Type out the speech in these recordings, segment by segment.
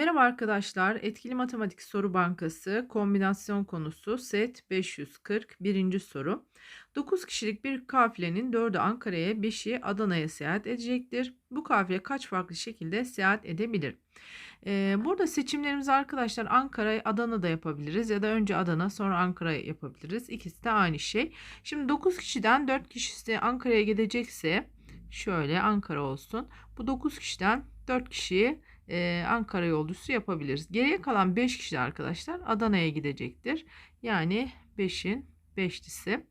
Merhaba arkadaşlar. Etkili Matematik Soru Bankası kombinasyon konusu set 540 birinci soru. 9 kişilik bir kafilenin 4'ü Ankara'ya 5'i Adana'ya seyahat edecektir. Bu kafile kaç farklı şekilde seyahat edebilir? Ee, burada seçimlerimiz arkadaşlar Ankara, Adana'da yapabiliriz ya da önce Adana sonra Ankara yapabiliriz. İkisi de aynı şey. Şimdi 9 kişiden 4 kişisi Ankara'ya gidecekse şöyle Ankara olsun. Bu 9 kişiden 4 kişiyi e, Ankara yolcusu yapabiliriz. Geriye kalan 5 kişi arkadaşlar Adana'ya gidecektir. Yani 5'in 5'lisi.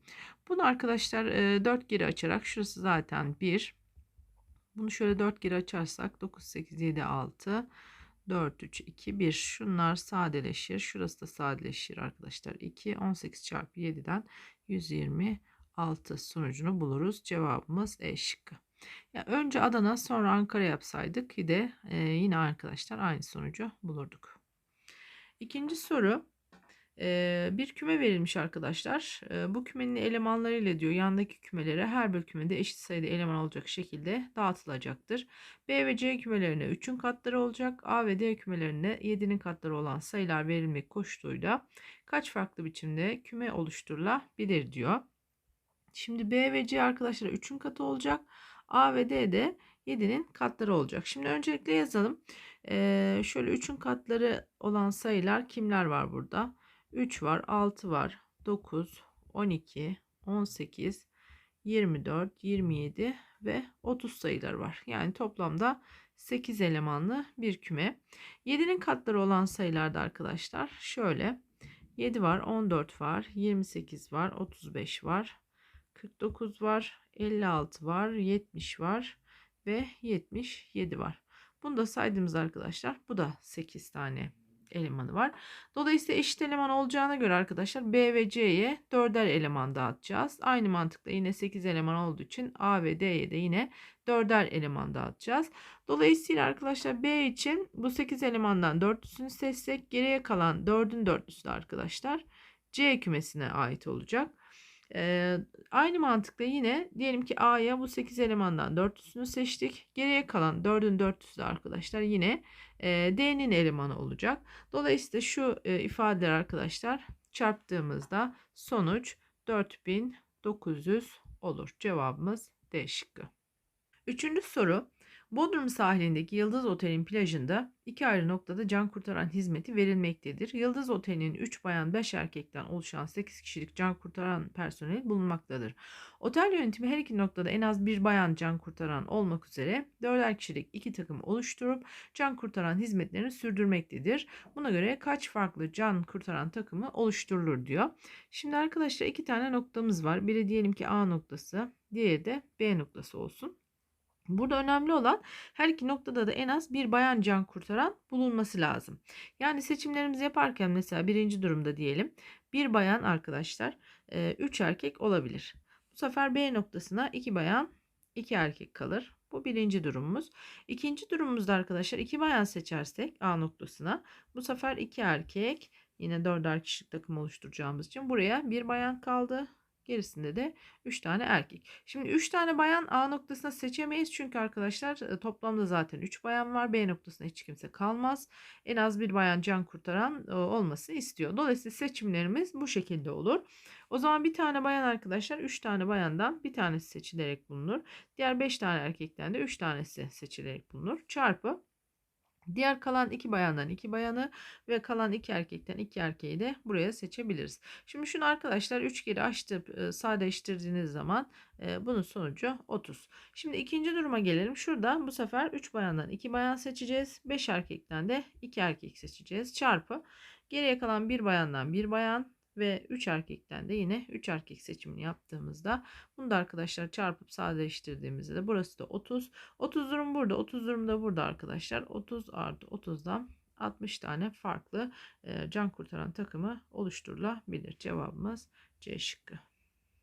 Bunu arkadaşlar e, 4 geri açarak şurası zaten 1. Bunu şöyle 4 geri açarsak 9, 8, 7, 6, 4, 3, 2, 1. Şunlar sadeleşir. Şurası da sadeleşir arkadaşlar. 2, 18 çarpı 7'den 126 sonucunu buluruz. Cevabımız E şıkkı. Ya önce Adana sonra Ankara yapsaydık de e, yine arkadaşlar aynı sonucu bulurduk. İkinci soru e, bir küme verilmiş arkadaşlar. E, bu kümenin elemanlarıyla diyor yandaki kümelere her bir kümede eşit sayıda eleman olacak şekilde dağıtılacaktır. B ve C kümelerine 3'ün katları olacak. A ve D kümelerine 7'nin katları olan sayılar verilmek koşuluyla kaç farklı biçimde küme oluşturulabilir diyor. Şimdi B ve C arkadaşlar 3'ün katı olacak. A ve D de 7'nin katları olacak. Şimdi öncelikle yazalım. Ee, şöyle 3'ün katları olan sayılar kimler var burada? 3 var, 6 var, 9, 12, 18, 24, 27 ve 30 sayılar var. Yani toplamda 8 elemanlı bir küme. 7'nin katları olan sayılarda arkadaşlar şöyle 7 var, 14 var, 28 var, 35 var, 49 var, 56 var, 70 var ve 77 var. Bunu da saydığımız arkadaşlar bu da 8 tane elemanı var. Dolayısıyla eşit eleman olacağına göre arkadaşlar B ve C'ye 4'er eleman dağıtacağız. Aynı mantıkla yine 8 eleman olduğu için A ve D'ye de yine 4'er eleman dağıtacağız. Dolayısıyla arkadaşlar B için bu 8 elemandan 4'lüsünü seçsek geriye kalan 4'ün 4'lüsü de arkadaşlar C kümesine ait olacak. Ee, aynı mantıkla yine diyelim ki A'ya bu 8 elemandan 4'lüsünü seçtik. Geriye kalan 4'ün 4'lüsü arkadaşlar yine e, D'nin elemanı olacak. Dolayısıyla şu e, ifadeler arkadaşlar çarptığımızda sonuç 4900 olur. Cevabımız D şıkkı. Üçüncü soru. Bodrum sahilindeki Yıldız Otel'in plajında iki ayrı noktada can kurtaran hizmeti verilmektedir. Yıldız Otel'in 3 bayan 5 erkekten oluşan 8 kişilik can kurtaran personel bulunmaktadır. Otel yönetimi her iki noktada en az bir bayan can kurtaran olmak üzere 4'er kişilik iki takım oluşturup can kurtaran hizmetlerini sürdürmektedir. Buna göre kaç farklı can kurtaran takımı oluşturulur diyor. Şimdi arkadaşlar iki tane noktamız var. Biri diyelim ki A noktası, diğeri de B noktası olsun. Burada önemli olan her iki noktada da en az bir bayan can kurtaran bulunması lazım. Yani seçimlerimizi yaparken mesela birinci durumda diyelim bir bayan arkadaşlar e, üç erkek olabilir. Bu sefer B noktasına iki bayan iki erkek kalır. Bu birinci durumumuz. İkinci durumumuzda arkadaşlar iki bayan seçersek A noktasına bu sefer iki erkek yine dörder kişilik takım oluşturacağımız için buraya bir bayan kaldı. Gerisinde de 3 tane erkek. Şimdi 3 tane bayan A noktasına seçemeyiz. Çünkü arkadaşlar e, toplamda zaten 3 bayan var. B noktasına hiç kimse kalmaz. En az bir bayan can kurtaran e, olmasını istiyor. Dolayısıyla seçimlerimiz bu şekilde olur. O zaman bir tane bayan arkadaşlar 3 tane bayandan bir tanesi seçilerek bulunur. Diğer 5 tane erkekten de 3 tanesi seçilerek bulunur. Çarpı Diğer kalan iki bayandan iki bayanı ve kalan iki erkekten iki erkeği de buraya seçebiliriz. Şimdi şunu arkadaşlar 3 kere açtıp e, sadeleştirdiğiniz zaman bunun sonucu 30. Şimdi ikinci duruma gelelim. Şurada bu sefer 3 bayandan 2 bayan seçeceğiz. 5 erkekten de 2 erkek seçeceğiz. Çarpı geriye kalan bir bayandan bir bayan ve 3 erkekten de yine 3 erkek seçimini yaptığımızda bunu da arkadaşlar çarpıp sadeleştirdiğimizde de burası da 30. 30 durum burada 30 durum da burada arkadaşlar 30 artı 30'dan 60 tane farklı can kurtaran takımı oluşturulabilir. Cevabımız C şıkkı.